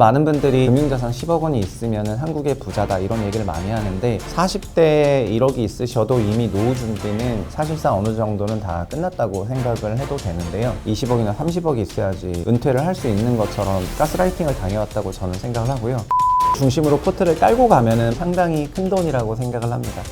많은 분들이 금융자산 10억 원이 있으면 한국의 부자다 이런 얘기를 많이 하는데 40대에 1억이 있으셔도 이미 노후 준비는 사실상 어느 정도는 다 끝났다고 생각을 해도 되는데요. 20억이나 30억이 있어야지 은퇴를 할 수 있는 것처럼 가스라이팅을 당해왔다고 저는 생각을 하고요. 중심으로 포트를 깔고 가면은 상당히 큰 돈이라고 생각을 합니다.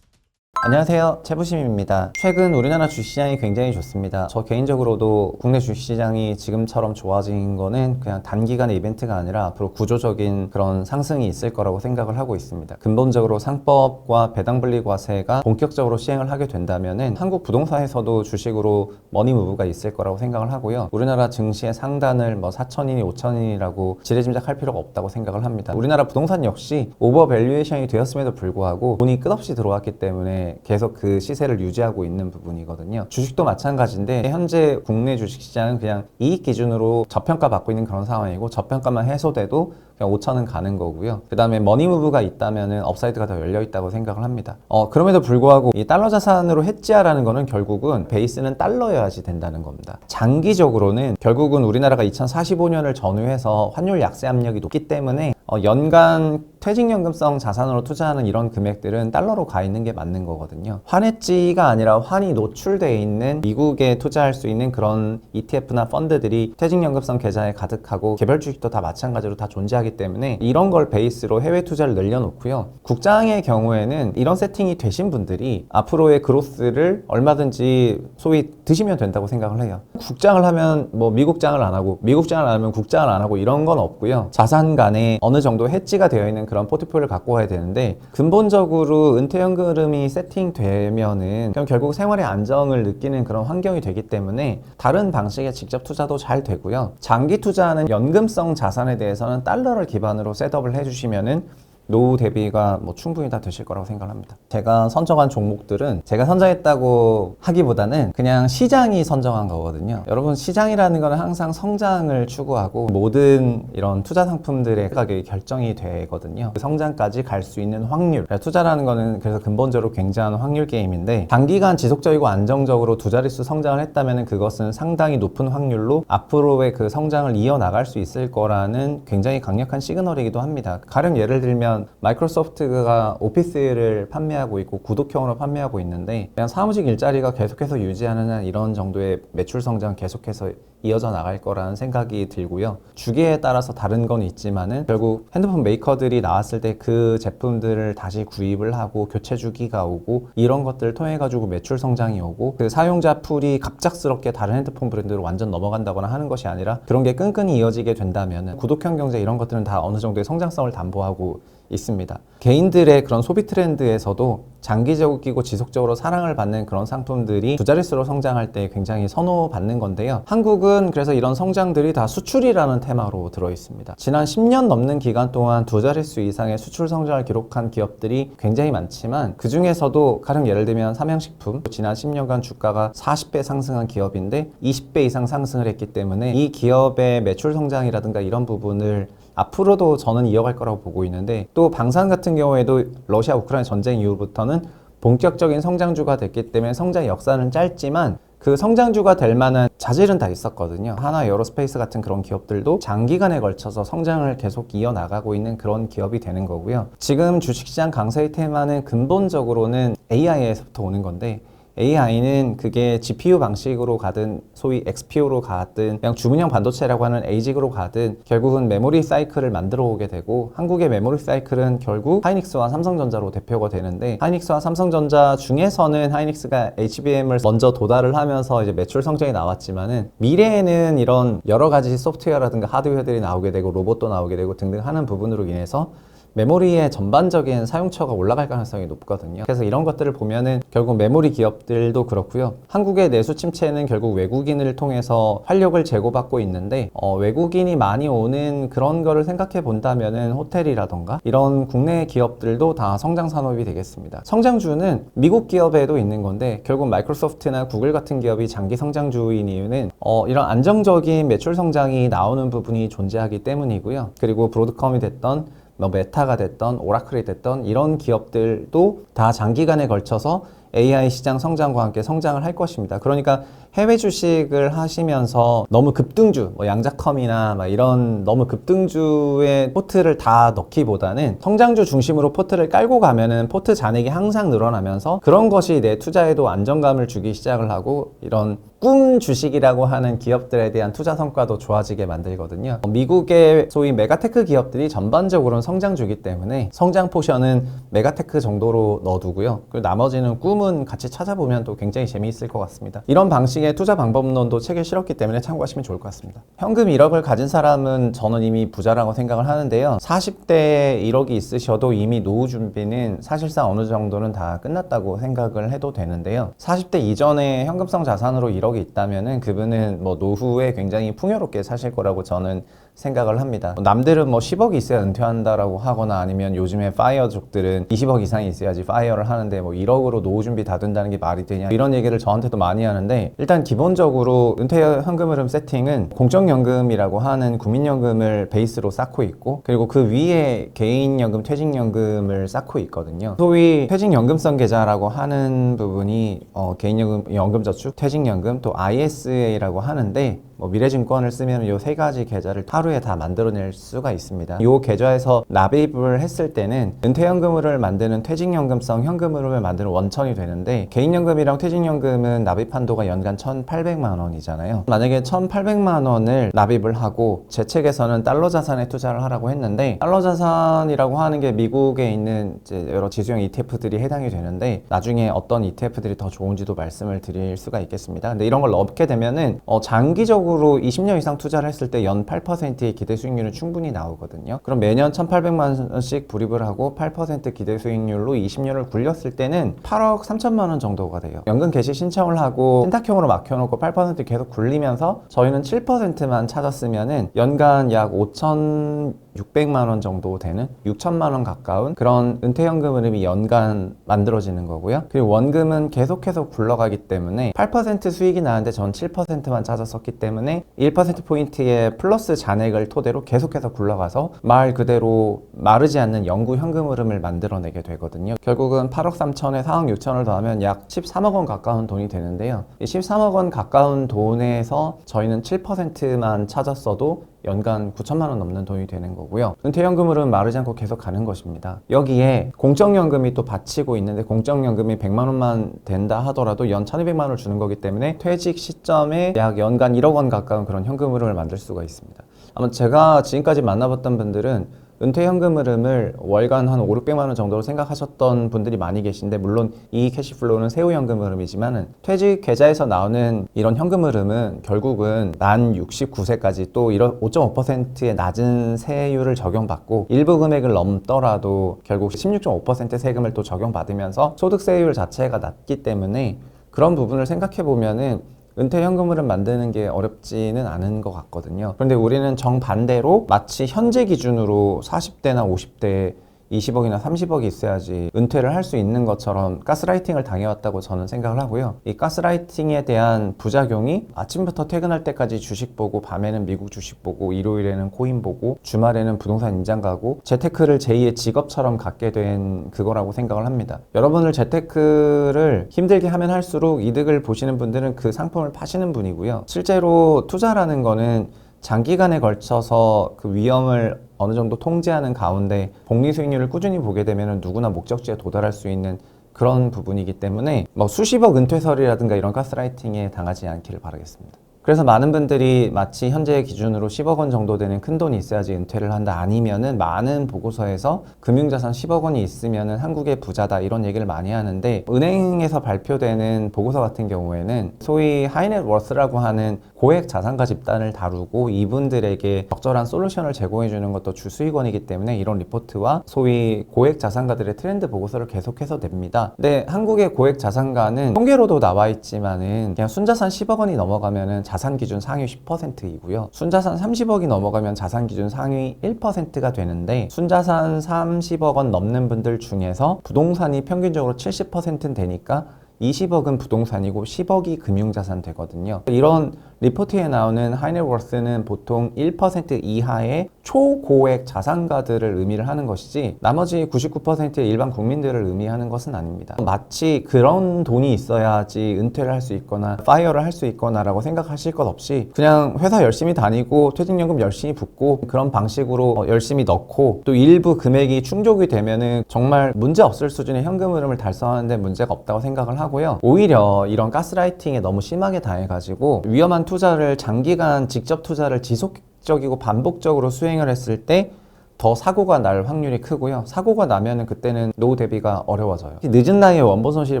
안녕하세요. 최부심입니다. 최근 우리나라 주식시장이 굉장히 좋습니다. 저 개인적으로도 국내 주식시장이 지금처럼 좋아진 거는 그냥 단기간의 이벤트가 아니라 앞으로 구조적인 그런 상승이 있을 거라고 생각을 하고 있습니다. 근본적으로 상법과 배당분리과세가 본격적으로 시행을 하게 된다면은 한국 부동산에서도 주식으로 머니무브가 있을 거라고 생각을 하고요. 우리나라 증시의 상단을 뭐 4천이니 5천이라고 지레짐작할 필요가 없다고 생각을 합니다. 우리나라 부동산 역시 오버밸류에이션이 되었음에도 불구하고 돈이 끝없이 들어왔기 때문에 계속 그 시세를 유지하고 있는 부분이거든요. 주식도 마찬가지인데 현재 국내 주식시장은 그냥 이익 기준으로 저평가 받고 있는 그런 상황이고 저평가만 해소돼도 그냥 5천은 가는 거고요. 그 다음에 머니무브가 있다면은 업사이드가 더 열려 있다고 생각을 합니다. 어, 그럼에도 불구하고 이 달러 자산으로 해지하라는 거는 결국은 베이스는 달러여야지 된다는 겁니다. 장기적으로는 결국은 우리나라가 2045년을 전후해서 환율 약세 압력이 높기 때문에 어, 연간 퇴직연금성 자산으로 투자하는 이런 금액들은 달러로 가 있는 게 맞는 거거든요. 환해지가 아니라 환이 노출되어 있는 미국에 투자할 수 있는 그런 ETF나 펀드들이 퇴직연금성 계좌에 가득하고 개별 주식도 다 마찬가지로 다 존재하기 때문에 이런 걸 베이스로 해외 투자를 늘려놓고요. 국장의 경우에는 이런 세팅이 되신 분들이 앞으로의 그로스를 얼마든지 소위 드시면 된다고 생각을 해요. 국장을 하면 뭐 미국장을 안 하고 미국장을 안 하면 국장을 안 하고 이런 건 없고요. 자산 간에 어느 정도 해지가 되어 있는 그런 포트폴리오를 갖고 가야 되는데 근본적으로 은퇴연금 흐름이 세팅되면은 그럼 결국 생활의 안정을 느끼는 그런 환경이 되기 때문에 다른 방식의 직접 투자도 잘 되고요. 장기 투자하는 연금성 자산에 대해서는 달러를 기반으로 셋업을 해주시면은 노후 대비가 뭐 충분히 다 되실 거라고 생각합니다. 제가 선정한 종목들은 제가 선정했다고 하기보다는 그냥 시장이 선정한 거거든요. 여러분 시장이라는 거는 항상 성장을 추구하고 모든 이런 투자 상품들의 가격이 결정이 되거든요. 그 성장까지 갈 수 있는 확률. 투자라는 거는 그래서 근본적으로 굉장한 확률 게임인데 단기간 지속적이고 안정적으로 두 자릿수 성장을 했다면 그것은 상당히 높은 확률로 앞으로의 그 성장을 이어나갈 수 있을 거라는 굉장히 강력한 시그널이기도 합니다. 가령 예를 들면 마이크로소프트가 오피스를 판매하고 있고 구독형으로 판매하고 있는데 그냥 사무직 일자리가 계속해서 유지하는 한 이런 정도의 매출 성장 계속해서 이어져 나갈 거라는 생각이 들고요. 주기에 따라서 다른 건 있지만은 결국 핸드폰 메이커들이 나왔을 때 그 제품들을 다시 구입을 하고 교체 주기가 오고 이런 것들을 통해 가지고 매출 성장이 오고 그 사용자 풀이 갑작스럽게 다른 핸드폰 브랜드로 완전 넘어간다거나 하는 것이 아니라 그런 게 끈끈이 이어지게 된다면은 구독형 경제 이런 것들은 다 어느 정도의 성장성을 담보하고 있습니다. 개인들의 그런 소비 트렌드에서도 장기적이고 지속적으로 사랑을 받는 그런 상품들이 두 자릿수로 성장할 때 굉장히 선호받는 건데요. 한국은 그래서 이런 성장들이 다 수출이라는 테마로 들어 있습니다. 지난 10년 넘는 기간 동안 두 자릿수 이상의 수출 성장을 기록한 기업들이 굉장히 많지만 그 중에서도 가령 예를 들면 삼양식품 지난 10년간 주가가 40배 상승한 기업인데 20배 이상 상승을 했기 때문에 이 기업의 매출 성장이라든가 이런 부분을 앞으로도 저는 이어갈 거라고 보고 있는데 또 방산 같은 경우에도 러시아 우크라이나 전쟁 이후부터는 본격적인 성장주가 됐기 때문에 성장 역사는 짧지만 그 성장주가 될 만한 자질은 다 있었거든요. 하나 에어로스페이스 같은 그런 기업들도 장기간에 걸쳐서 성장을 계속 이어나가고 있는 그런 기업이 되는 거고요. 지금 주식시장 강세의 테마는 근본적으로는 AI에서부터 오는 건데 AI는 그게 GPU 방식으로 가든 소위 XPU로 가든 그냥 주문형 반도체라고 하는 ASIC으로 가든 결국은 메모리 사이클을 만들어 오게 되고 한국의 메모리 사이클은 결국 하이닉스와 삼성전자로 대표가 되는데 하이닉스와 삼성전자 중에서는 하이닉스가 HBM을 먼저 도달을 하면서 이제 매출 성장이 나왔지만은 미래에는 이런 여러 가지 소프트웨어라든가 하드웨어들이 나오게 되고 로봇도 나오게 되고 등등 하는 부분으로 인해서 메모리의 전반적인 사용처가 올라갈 가능성이 높거든요. 그래서 이런 것들을 보면은 결국 메모리 기업들도 그렇고요. 한국의 내수 침체는 결국 외국인을 통해서 활력을 제고받고 있는데 어, 외국인이 많이 오는 그런 거를 생각해 본다면은 호텔이라던가 이런 국내 기업들도 다 성장 산업이 되겠습니다. 성장주는 미국 기업에도 있는 건데 결국 마이크로소프트나 구글 같은 기업이 장기 성장주인 이유는 어, 이런 안정적인 매출 성장이 나오는 부분이 존재하기 때문이고요. 그리고 브로드컴이 됐던 뭐 메타가 됐던 오라클이 됐던 이런 기업들도 다 장기간에 걸쳐서 AI 시장 성장과 함께 성장을 할 것입니다. 그러니까 해외 주식을 하시면서 너무 급등주, 뭐 양자컴이나 막 이런 너무 급등주의 포트를 다 넣기보다는 성장주 중심으로 포트를 깔고 가면은 포트 잔액이 항상 늘어나면서 그런 것이 내 투자에도 안정감을 주기 시작을 하고 이런 꿈 주식이라고 하는 기업들에 대한 투자 성과도 좋아지게 만들거든요. 미국의 소위 메가테크 기업들이 전반적으로는 성장주기 때문에 성장 포션은 메가테크 정도로 넣어두고요. 그리고 나머지는 꿈은 같이 찾아보면 또 굉장히 재미있을 것 같습니다. 이런 방식의 투자 방법론도 책에 실었기 때문에 참고하시면 좋을 것 같습니다. 현금 1억을 가진 사람은 저는 이미 부자라고 생각을 하는데요. 40대에 1억이 있으셔도 이미 노후 준비는 사실상 어느 정도는 다 끝났다고 생각을 해도 되는데요. 40대 이전에 현금성 자산으로 1억 이 있다면은 그분은 뭐 노후에 굉장히 풍요롭게 사실 거라고 저는 생각을 합니다. 남들은 뭐 10억이 있어야 은퇴한다라고 하거나 아니면 요즘에 파이어족들은 20억 이상이 있어야지 파이어를 하는데 뭐 1억으로 노후 준비 다 된다는 게 말이 되냐 이런 얘기를 저한테도 많이 하는데 일단 기본적으로 은퇴 현금 흐름 세팅은 공적연금이라고 하는 국민연금을 베이스로 쌓고 있고 그리고 그 위에 개인연금, 퇴직연금을 쌓고 있거든요. 소위 퇴직연금성 계좌라고 하는 부분이 어, 개인연금, 연금저축, 퇴직연금 또 ISA라고 하는데 뭐 미래증권을 쓰면 이 세 가지 계좌를 하루에 다 만들어낼 수가 있습니다. 이 계좌에서 납입을 했을 때는 은퇴연금을 만드는 퇴직연금성 현금흐름을 만드는 원천이 되는데 개인연금이랑 퇴직연금은 납입 한도가 연간 1,800만 원이잖아요. 만약에 1,800만 원을 납입을 하고 제 책에서는 달러 자산에 투자를 하라고 했는데 달러 자산이라고 하는 게 미국에 있는 여러 지수형 ETF들이 해당이 되는데 나중에 어떤 ETF들이 더 좋은지도 말씀을 드릴 수가 있겠습니다. 근데 이런 걸 넣게 되면은 어, 장 기적으로 20년 이상 투자를 했을 때 연 8%의 기대 수익률은 충분히 나오거든요. 그럼 매년 1,800만 원씩 불입을 하고 8% 기대 수익률로 20년을 굴렸을 때는 8억 3천만 원 정도가 돼요. 연금 개시 신청을 하고 신탁형으로 막혀놓고 8% 계속 굴리면서 저희는 7%만 찾았으면은 연간 약 5천 600만 원 정도 되는 6천만 원 가까운 그런 은퇴연금 흐름이 연간 만들어지는 거고요. 그리고 원금은 계속해서 굴러가기 때문에 8% 수익이 나는데 전 7%만 찾았었기 때문에 1%포인트의 플러스 잔액을 토대로 계속해서 굴러가서 말 그대로 마르지 않는 영구 현금 흐름을 만들어내게 되거든요. 결국은 8억 3천에 4억 6천을 더하면 약 13억 원 가까운 돈이 되는데요. 이 13억 원 가까운 돈에서 저희는 7%만 찾았어도 연간 9천만 원 넘는 돈이 되는 거고요. 은퇴연금으로는 마르지 않고 계속 가는 것입니다. 여기에 공적연금이 또 바치고 있는데 공적연금이 100만 원만 된다 하더라도 연 1,200만 원을 주는 거기 때문에 퇴직 시점에 약 연간 1억 원 가까운 그런 현금 흐름을 만들 수가 있습니다. 아마 제가 지금까지 만나봤던 분들은 은퇴 현금 흐름을 월간 한 5, 600만 원 정도로 생각하셨던 분들이 많이 계신데 물론 이 캐시플로우는 세후 현금 흐름이지만은 퇴직 계좌에서 나오는 이런 현금 흐름은 결국은 만 69세까지 또 이런 5.5%의 낮은 세율을 적용받고 일부 금액을 넘더라도 결국 16.5% 세금을 또 적용받으면서 소득세율 자체가 낮기 때문에 그런 부분을 생각해 보면은 은퇴 현금흐름 만드는 게 어렵지는 않은 것 같거든요. 그런데 우리는 정반대로 마치 현재 기준으로 40대나 50대 20억이나 30억이 있어야지 은퇴를 할 수 있는 것처럼 가스라이팅을 당해왔다고 저는 생각을 하고요. 이 가스라이팅에 대한 부작용이 아침부터 퇴근할 때까지 주식 보고 밤에는 미국 주식 보고 일요일에는 코인 보고 주말에는 부동산 인장 가고 재테크를 제2의 직업처럼 갖게 된 그거라고 생각을 합니다. 여러분을 재테크를 힘들게 하면 할수록 이득을 보시는 분들은 그 상품을 파시는 분이고요. 실제로 투자라는 거는 장기간에 걸쳐서 그 위험을 어느 정도 통제하는 가운데 복리 수익률을 꾸준히 보게 되면 누구나 목적지에 도달할 수 있는 그런 부분이기 때문에 뭐 수십억 은퇴설이라든가 이런 가스라이팅에 당하지 않기를 바라겠습니다. 그래서 많은 분들이 마치 현재 기준으로 10억 원 정도 되는 큰 돈이 있어야지 은퇴를 한다 아니면은 많은 보고서에서 금융자산 10억 원이 있으면은 한국의 부자다 이런 얘기를 많이 하는데 은행에서 발표되는 보고서 같은 경우에는 소위 하이넷워스라고 하는 고액 자산가 집단을 다루고 이분들에게 적절한 솔루션을 제공해 주는 것도 주수익원이기 때문에 이런 리포트와 소위 고액 자산가들의 트렌드 보고서를 계속해서 냅니다. 근데 한국의 고액 자산가는 통계로도 나와 있지만은 그냥 순자산 10억 원이 넘어가면은 자산 기준 상위 10%이고요. 순자산 30억이 넘어가면 자산 기준 상위 1%가 되는데 순자산 30억 원 넘는 분들 중에서 부동산이 평균적으로 70%는 되니까 20억은 부동산이고 10억이 금융자산 되거든요. 이런 리포트에 나오는 하이네워스는 보통 1% 이하의 초고액 자산가들을 의미를 하는 것이지 나머지 99%의 일반 국민들을 의미하는 것은 아닙니다. 마치 그런 돈이 있어야지 은퇴를 할 수 있거나 파이어를 할 수 있거나라고 생각하실 것 없이 그냥 회사 열심히 다니고 퇴직연금 열심히 붓고 그런 방식으로 어, 열심히 넣고 또 일부 금액이 충족이 되면은 정말 문제 없을 수준의 현금 흐름을 달성하는데 문제가 없다고 생각을 하고요. 오히려 이런 가스라이팅에 너무 심하게 당해가지고 위험한 투자를 장기간 직접 투자를 지속적이고 반복적으로 수행을 했을 때 더 사고가 날 확률이 크고요. 사고가 나면은 그때는 노후 대비가 어려워져요. 늦은 나이에 원본 손실이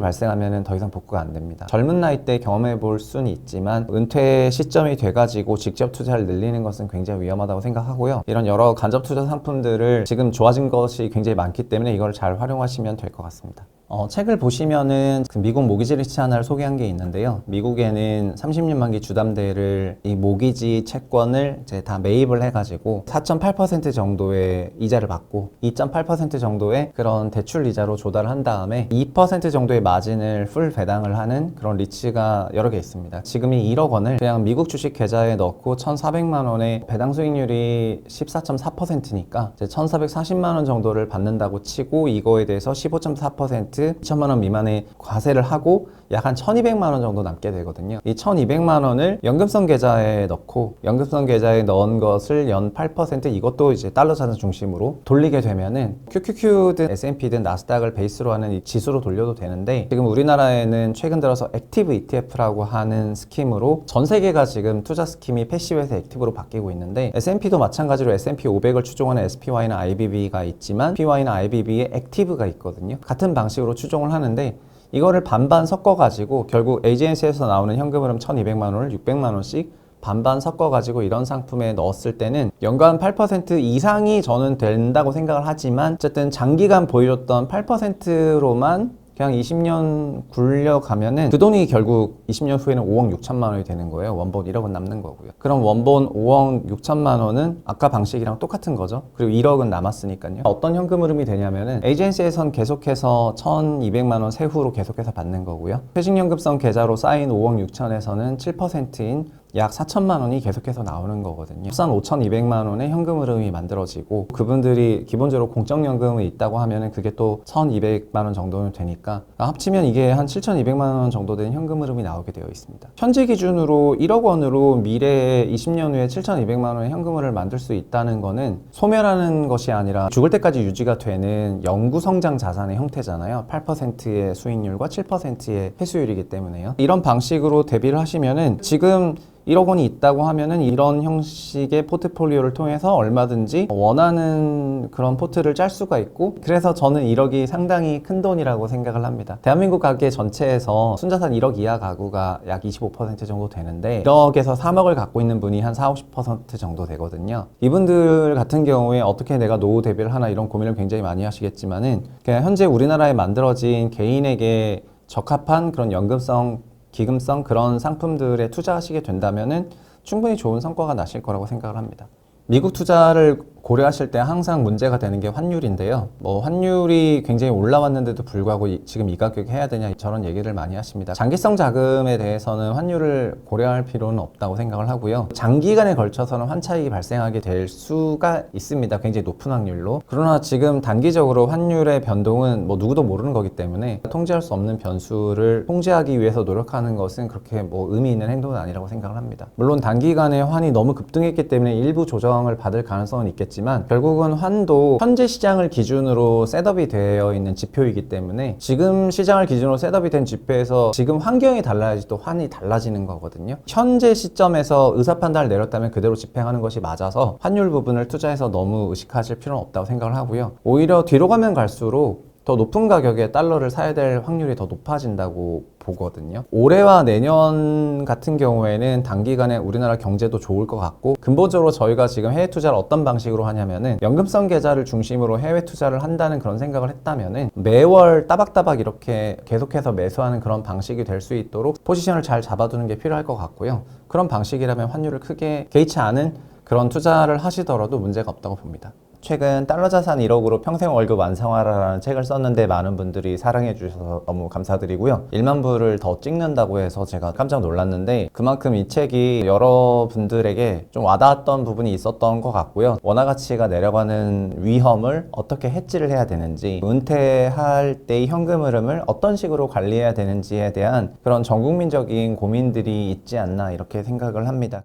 발생하면은 더 이상 복구가 안 됩니다. 젊은 나이 때 경험해 볼 수는 있지만 은퇴 시점이 돼가지고 직접 투자를 늘리는 것은 굉장히 위험하다고 생각하고요. 이런 여러 간접 투자 상품들을 지금 좋아진 것이 굉장히 많기 때문에 이걸 잘 활용하시면 될 것 같습니다. 어, 책을 보시면은 그 미국 모기지 리스트 하나를 소개한 게 있는데요. 미국에는 30년 만기 주담대를 이 모기지 채권을 이제 다 매입을 해가지고 4.8% 정도의 이자를 받고 2.8% 정도의 그런 대출 이자로 조달을 한 다음에 2% 정도의 마진을 풀 배당을 하는 그런 리츠가 여러 개 있습니다. 지금 이 1억 원을 그냥 미국 주식 계좌에 넣고 1,400만 원의 배당 수익률이 14.4%니까 이제 1,440만 원 정도를 받는다고 치고 이거에 대해서 15.4% 2천만 원 미만의 과세를 하고 약 한 1,200만 원 정도 남게 되거든요. 이 1,200만 원을 연금성 계좌에 넣고 연금성 계좌에 넣은 것을 연 8% 이것도 이제 달러 자산 중심으로 돌리게 되면은 QQQ든 S&P든 나스닥을 베이스로 하는 이 지수로 돌려도 되는데 지금 우리나라에는 최근 들어서 액티브 ETF라고 하는 스킴으로 전 세계가 지금 투자 스킴이 패시브에서 액티브로 바뀌고 있는데 S&P도 마찬가지로 S&P 500을 추종하는 SPY나 IBB가 있지만 PY나 IBB에 액티브가 있거든요. 같은 방식으로 추종을 하는데 이거를 반반 섞어가지고 결국 에이전시에서 나오는 현금 흐름 1200만 원을 600만 원씩 반반 섞어가지고 이런 상품에 넣었을 때는 연간 8% 이상이 저는 된다고 생각을 하지만 어쨌든 장기간 보여줬던 8%로만 그냥 20년 굴려가면은 그 돈이 결국 20년 후에는 5억 6천만 원이 되는 거예요. 원본 1억은 남는 거고요. 그럼 원본 5억 6천만 원은 아까 방식이랑 똑같은 거죠. 그리고 1억은 남았으니까요. 어떤 현금 흐름이 되냐면은 에이전시에선 계속해서 1,200만 원 세후로 계속해서 받는 거고요. 퇴직연금성 계좌로 쌓인 5억 6천에서는 7%인 약 4천만 원이 계속해서 나오는 거거든요. 합산 5,200만 원의 현금 흐름이 만들어지고 그분들이 기본적으로 공적연금이 있다고 하면은 그게 또 1,200만 원 정도는 되니까 합치면 이게 한 7,200만 원 정도 되는 현금 흐름이 나오게 되어 있습니다. 현재 기준으로 1억 원으로 미래에 20년 후에 7,200만 원의 현금을 만들 수 있다는 거는 소멸하는 것이 아니라 죽을 때까지 유지가 되는 영구 성장 자산의 형태잖아요. 8%의 수익률과 7%의 회수율이기 때문에요. 이런 방식으로 대비를 하시면은 지금 1억 원이 있다고 하면은 이런 형식의 포트폴리오를 통해서 얼마든지 원하는 그런 포트를 짤 수가 있고 그래서 저는 1억이 상당히 큰 돈이라고 생각을 합니다. 대한민국 가계 전체에서 순자산 1억 이하 가구가 약 25% 정도 되는데 1억에서 3억을 갖고 있는 분이 한 4, 50% 정도 되거든요. 이분들 같은 경우에 어떻게 내가 노후 대비를 하나 이런 고민을 굉장히 많이 하시겠지만은 그냥 현재 우리나라에 만들어진 개인에게 적합한 그런 연금성 기금성 그런 상품들에 투자하시게 된다면은 충분히 좋은 성과가 나실 거라고 생각을 합니다. 미국 투자를 고려하실 때 항상 문제가 되는 게 환율인데요. 뭐 환율이 굉장히 올라왔는데도 불구하고 이- 지금 이 가격에 해야 되냐 저런 얘기를 많이 하십니다. 장기성 자금에 대해서는 환율을 고려할 필요는 없다고 생각을 하고요. 장기간에 걸쳐서는 환차익이 발생하게 될 수가 있습니다. 굉장히 높은 확률로. 그러나 지금 단기적으로 환율의 변동은 뭐 누구도 모르는 거기 때문에 통제할 수 없는 변수를 통제하기 위해서 노력하는 것은 그렇게 뭐 의미 있는 행동은 아니라고 생각을 합니다. 물론 단기간에 환이 너무 급등했기 때문에 일부 조정을 받을 가능성은 있 겠지만 결국은 환도 현재 시장을 기준으로 셋업이 되어 있는 지표이기 때문에 지금 시장을 기준으로 셋업이 된 지표에서 지금 환경이 달라야지 또 환이 달라지는 거거든요. 현재 시점에서 의사 판단을 내렸다면 그대로 집행하는 것이 맞아서 환율 부분을 투자해서 너무 의식하실 필요는 없다고 생각을 하고요. 오히려 뒤로 가면 갈수록 더 높은 가격에 달러를 사야 될 확률이 더 높아진다고 보거든요. 올해와 내년 같은 경우에는 단기간에 우리나라 경제도 좋을 것 같고 근본적으로 저희가 지금 해외 투자를 어떤 방식으로 하냐면은 연금성 계좌를 중심으로 해외 투자를 한다는 그런 생각을 했다면은 매월 따박따박 이렇게 계속해서 매수하는 그런 방식이 될 수 있도록 포지션을 잘 잡아두는 게 필요할 것 같고요. 그런 방식이라면 환율을 크게 개의치 않은 그런 투자를 하시더라도 문제가 없다고 봅니다. 최근 달러 자산 1억으로 평생 월급 완성하라라는 책을 썼는데 많은 분들이 사랑해 주셔서 너무 감사드리고요. 1만 부를 더 찍는다고 해서 제가 깜짝 놀랐는데 그만큼 이 책이 여러분들에게 좀 와닿았던 부분이 있었던 것 같고요. 원화 가치가 내려가는 위험을 어떻게 해지를 해야 되는지 은퇴할 때의 현금 흐름을 어떤 식으로 관리해야 되는지에 대한 그런 전 국민적인 고민들이 있지 않나 이렇게 생각을 합니다.